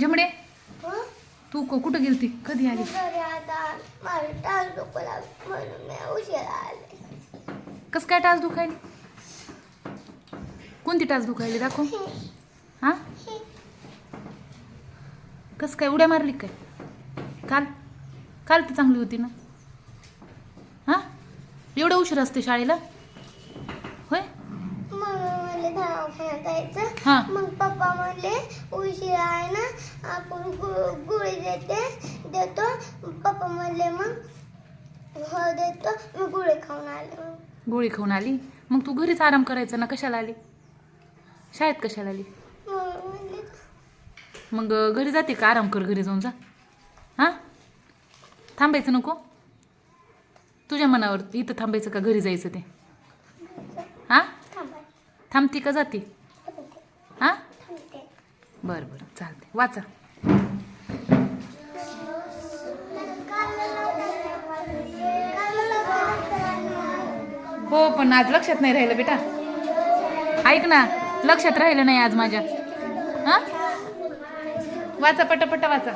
जमडे. हं? तू को- कुठं गेलती? कधी आले? कसं काय टाच दुखायली? कोणती टाच दुखायली दाखव. हा? कसं काय? उड्या मारली काय? काल? काल तर चांगली होती ना? हा? एवढं उशीर असते शाळेला होय मग दवाखान्यात जायचं हा. मग पप्पा म्हणले उशिरा आहे ना आपण गु- गोळी देते देतो. पप्पा म्हणले मग हो देतो. मी गोळी खाऊन आले. मग. गोळी खाऊन आली? मग तू घरीच आराम करायचा ना कशाला आली? शाळेत कशाला आली? मग म्हणले. मग अं, घरी जाते का? आराम कर घरी जाऊन जा. हां? थांबायचं नको? तुझ्या मनावर इथं थांबायचं का? घरी जायचं ते? हां थांबती का जाते? हां? बरं बरं. चालते वाचा. हो पण आज लक्षात नाही राहिलं बेटा. ऐक ना लक्षात राहिलं नाही आज माझ्या. हां? वाचा पटापट वाचा.